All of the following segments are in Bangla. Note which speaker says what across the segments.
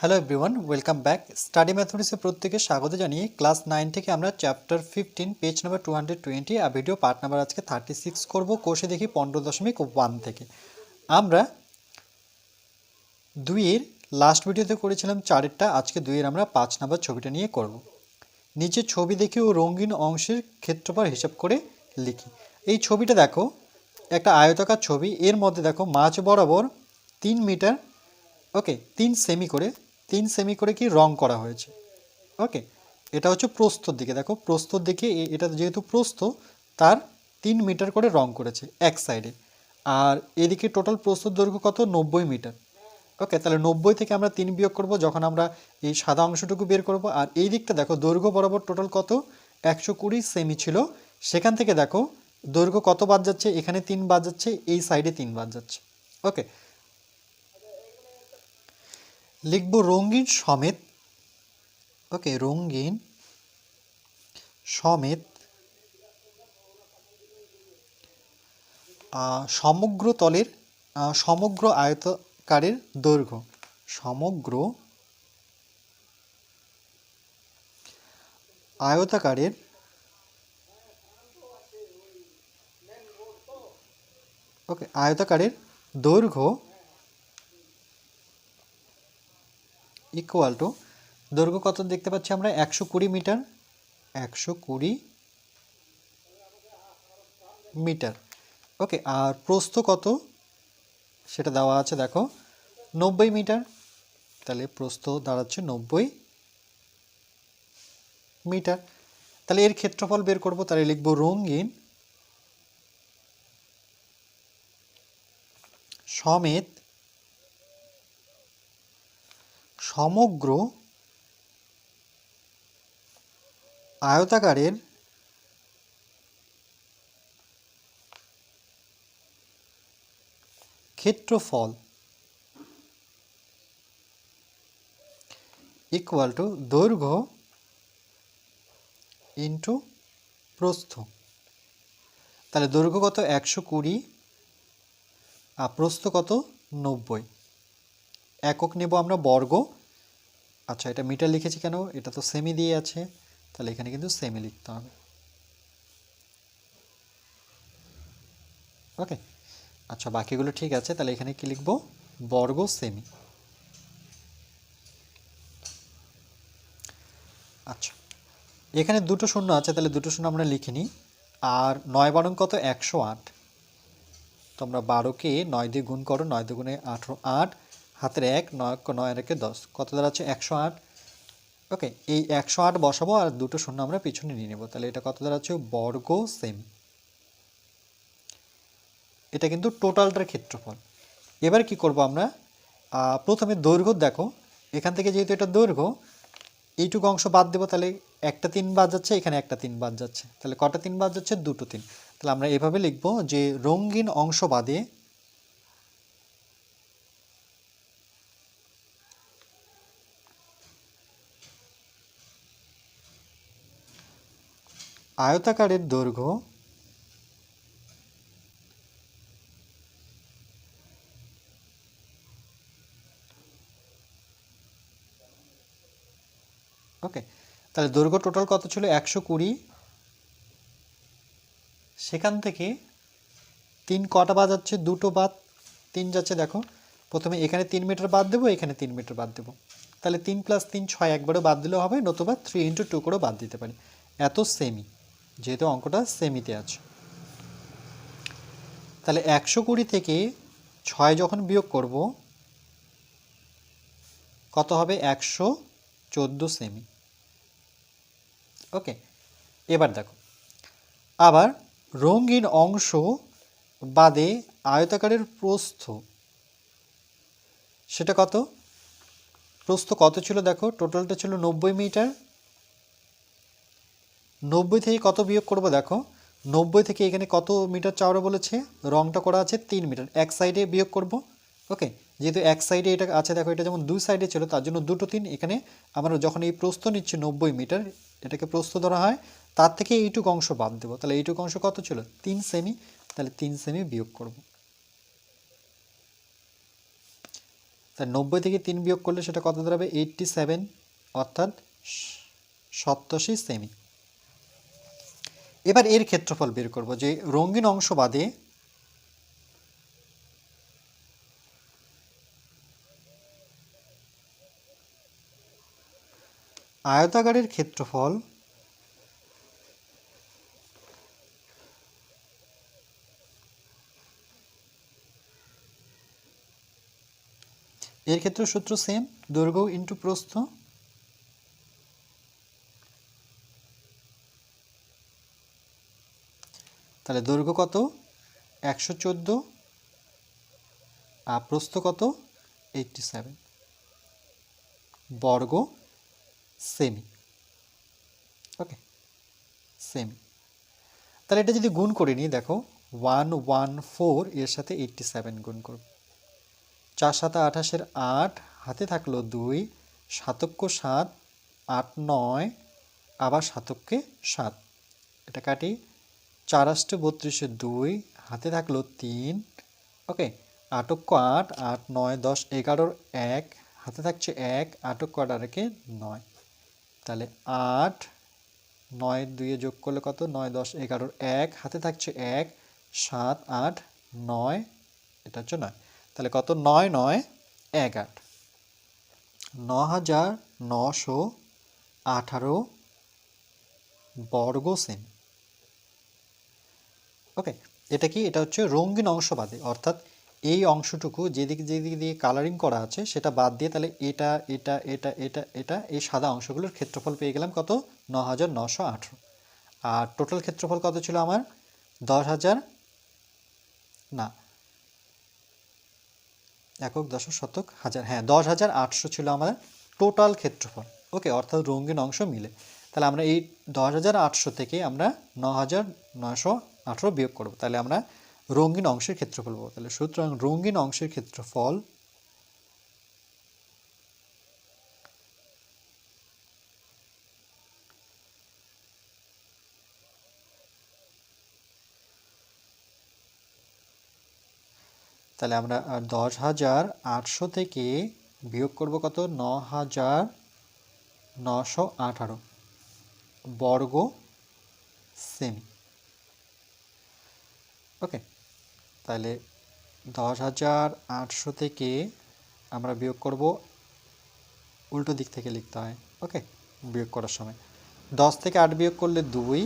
Speaker 1: Hello everyone welcome back study ম্যাথমেটিক্সে প্রত্যেকে স্বাগত জানিয়ে ক্লাস নাইন থেকে আমরা chapter fifteen page number two hundred twenty আর ভিডিও পার্ট নাম্বার আজকে থার্টি সিক্স করব কোষে দেখি পনেরো দশমিক ওয়ান থেকে। আমরা দুইয়ের লাস্ট ভিডিওতে করেছিলাম চারেরটা, আজকে দুইয়ের আমরা পাঁচ নাম্বার ছবিটা নিয়ে করব। নিচে ছবি দেখে ও রঙিন অংশের ক্ষেত্রফল হিসাব করে লিখি। এই ছবিটা দেখো, একটা আয়তাকার ছবি, এর মধ্যে দেখো মাঝ বরাবর তিন মিটার ওকে তিন সেমি করে তিন সেমি করে কি রং করা হয়েছে। ওকে এটা হচ্ছে প্রস্তর দিকে। দেখো প্রস্তর দিকে এটা যেহেতু প্রস্থ, তার তিন মিটার করে রং করেছে এক সাইডে আর এদিকে টোটাল প্রস্তর দৈর্ঘ্য কত? নব্বই মিটার ওকে তাহলে নব্বই থেকে আমরা তিন বিয়োগ করব যখন আমরা এই সাদা অংশটুকু বের করব। আর এই দিকটা দেখো, দৈর্ঘ্য বরাবর টোটাল কত? একশো কুড়ি সেমি ছিল। সেখান থেকে দেখো, দৈর্ঘ্য কত বাদ যাচ্ছে? এখানে তিন বাদ যাচ্ছে, এই সাইডে তিন বাদ যাচ্ছে। ওকে লিখব রঙিন সমেত, ওকে, রঙিন সমেত সমগ্র তলের সমগ্র আয়তকারের দৈর্ঘ্য, সমগ্র আয়তাকারের ওকে, আয়তাকারের দৈর্ঘ্য ইকুয়াল টু দৈর্ঘ্য কত দেখতে পাচ্ছি আমরা? একশো কুড়ি মিটার। একশো কুড়ি মিটার। ওকে, আর প্রস্থ কত? সেটা দেওয়া আছে, দেখো। নব্বই মিটার। তাহলে প্রস্থ দাঁড়াচ্ছে নব্বই মিটার। তাহলে এর ক্ষেত্রফল বের করব, তাহলে লিখব রঙিন সমেত সমগ্র আয়তাকারের ক্ষেত্রফল ইকুয়াল টু দৈর্ঘ্য ইন্টু প্রস্থ। তাহলে দৈর্ঘ্য কত একশো কুড়ি আর প্রস্থ কত নব্বই। একক নেব আমরা বর্গ আচ্ছা এটা মিটার লিখেছি কেন? এটা তো সেমি দিয়ে আছে। তাহলে এখানে কিন্তু সেমি লিখতে হবে। ওকে আচ্ছা বাকিগুলো ঠিক আছে। তাহলে এখানে কি লিখব? বর্গ সেমি আচ্ছা এখানে দুটো শূন্য আছে, তাহলে দুটো শূন্য আমরা লিখিনি আর নয় বারং কত? একশো আট। তোমরা বারোকে নয় দিয়ে গুণ করো, নয় দুগুণে আঠেরো আট। হাতের এক, নয় নয়, একে দশ। কত দাঁড়াচ্ছে? একশো আট। ওকে, এই একশো আট বসাবো আর দুটো শূন্য আমরা পিছনে নিয়ে নেব। তাহলে এটা কত দাঁড়াচ্ছে? বর্গ সেম। এটা কিন্তু টোটালটার ক্ষেত্রফল। এবার কি করব আমরা? প্রথমে দৈর্ঘ্য দেখো। এখান থেকে যেহেতু এটা দৈর্ঘ্য, এইটুকু অংশ বাদ দেবো, তাহলে একটা তিন বাদ যাচ্ছে, এখানে একটা তিন বাদ যাচ্ছে। তাহলে কটা তিন বাদ যাচ্ছে? দুটো তিন। তাহলে আমরা এভাবে লিখব যে রঙিন অংশ বাদে আয়তাকারের দৈর্ঘ্য ওকে তাহলে দৈর্ঘ্য টোটাল কত ছিল? একশো কুড়ি। সেখান থেকে তিন কটা বাদ যাচ্ছে? দুটো বাদ, তিন যাচ্ছে দেখো। প্রথমে এখানে তিন মিটার বাদ দেবো, এখানে তিন মিটার বাদ দেবো। তাহলে তিন প্লাস তিন, ছয় একবারও বাদ দিলেও হবে, নতুবা থ্রি ইন্টু টু করেও বাদ দিতে পারি। এত সেমি যেহেতু অঙ্কটা সেমিতে আছে। তাহলে একশো কুড়ি থেকে ছয় যখন বিয়োগ করব, কত হবে একশো চোদ্দ সেমি? ওকে, এবার দেখো। আবার রঙিন অংশ বাদে আয়তাকারের প্রস্থ, সেটা কত? প্রস্থ কত ছিল দেখো? টোটালটা ছিল নব্বই মিটার। নব্বই থেকে কত বিয়োগ করব দেখো? নব্বই থেকে এখানে কত মিটার চাওড়া বলেছে? রংটা করা আছে তিন মিটার। এক সাইডে বিয়োগ করব। ওকে? যেহেতু এক সাইডে এটা আছে, দেখো এটা যেমন দুই সাইডে ছিল, তার জন্য দুটো তিন। এখানে আমরা যখন এই প্রস্থ নিচ্ছি নব্বই মিটার, এটাকে প্রস্থ ধরা হয়, তার থেকে এইটুকু অংশ বাদ দেবো। তাহলে এইটুকু অংশ কত ছিল? তিন সেমি তাহলে তিন সেমি বিয়োগ করব। তাই নব্বই থেকে তিন বিয়োগ করলে সেটা কত দাঁড়াবে? এইটটি সেভেন অর্থাৎ সপ্তাশি সেমি এবার এর ক্ষেত্রফল বের করব যে রঙিন অংশ বাদে আয়তাকারের ক্ষেত্রফল এর ক্ষেত্রে সূত্র সেম দৈর্ঘ্য ইন্টু প্রস্থ তাহলে দৈর্ঘ্য কত? একশো চোদ্দ। আর প্রস্থ কত? Eighty seven. বর্গ সেমি। ওকে, সেমি। তাহলে এটা যদি গুণ করে নিই, দেখো, ওয়ান ওয়ান, ফোর, এর সাথে এইটটি সেভেন গুণ করব। চার সাতা আঠাশের আট, হাতে থাকল দুই সাতক্য সাত, আট নয়, আবার সাতককে সাত। এটা কাটি চার আষ্টে বত্রিশে দুই, হাতে থাকল তিন। ওকে আটক্য আট আট, নয়, দশ, এগারোর এক, হাতে থাকছে এক আটক কটার একে নয়। তাহলে আট, নয়, দুইয়ে যোগ করলে কত? নয়, দশ, এগারোর এক, হাতে থাকছে এক, সাত, আট, নয়, এটা হচ্ছে নয়। তাহলে কত? নয় নয়, এক, আট। ন হাজার নশো আঠারো বর্গ সেমি ওকে এটা কি? এটা হচ্ছে রঙিন অংশ বাদে। অর্থাৎ এই অংশটুকু যেদিকে যেদিকে দিয়ে কালারিং করা আছে, সেটা বাদ দিয়ে তাহলে এটা এটা এটা এটা এটা, এই সাদা অংশগুলোর ক্ষেত্রফল পেয়ে গেলাম কত? ন হাজার নশো আঠেরো। আর টোটাল ক্ষেত্রফল কত ছিল আমার? দশ হাজার না। একক দশক শতক হাজার। হ্যাঁ দশ হাজার আটশো ছিল আমাদের টোটাল ক্ষেত্রফল। ওকে অর্থাৎ রঙিন অংশ মিলে। তাহলে আমরা এই দশ হাজার আটশো থেকে আমরা ন হাজার নশো আঠেরো বিয়োগ করব, তাহলে আমরা রঙিন অংশের ক্ষেত্রফল পাবো। তাহলে সুতরাং রঙিন অংশের ক্ষেত্রফল তাহলে আমরা দশ হাজার আটশো থেকে বিয়োগ করব কত? ন হাজার নশো আঠারো বর্গ সেমি। ওকে। তাহলে দশ হাজার আটশো থেকে আমরা বিয়োগ করব উল্টো দিক থেকে লিখতে হয়। ওকে, বিয়োগ করার সময়। দশ থেকে আট বিয়োগ করলে দুই,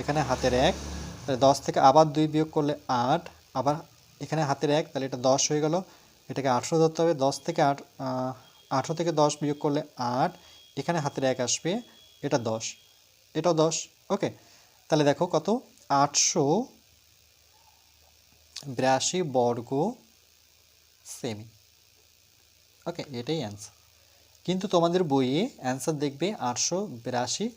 Speaker 1: এখানে হাতের এক। তাহলে দশ থেকে আবার দুই বিয়োগ করলে আট, আবার এখানে হাতের এক, তাহলে এটা দশ হয়ে গেল। এটাকে আঠেরো ধরতে হবে। দশ থেকে আট আঠেরো থেকে দশ বিয়োগ করলে আট, এখানে হাতের এক আসবে, এটা দশ। এটাও দশ। ওকে, তাহলে দেখো কত? আটশো বিরাশি বর্গ সেমি। ওকে, এটাই অ্যান্সার কিন্তু তোমাদের বইয়ে অ্যান্সার দেখবে আটশো বিরাশি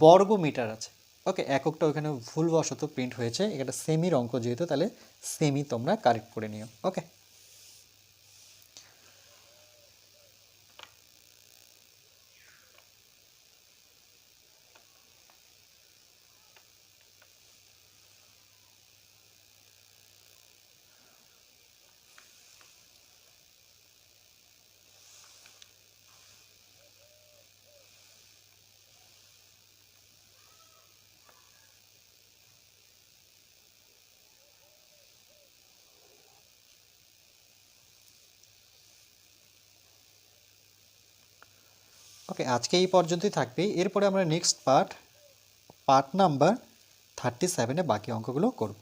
Speaker 1: বর্গ মিটার আছে। ওকে, এককটা ওখানে ভুলবশত প্রিন্ট হয়েছে। এটা সেমির অঙ্ক যেহেতু, তাহলে সেমি তোমরা কারেক্ট করে নিও। ওকে। ওকে আজকে এই পর্যন্তই থাকবে। এরপরে আমরা next part part number thirty সেভেনে বাকি অঙ্কগুলো করব।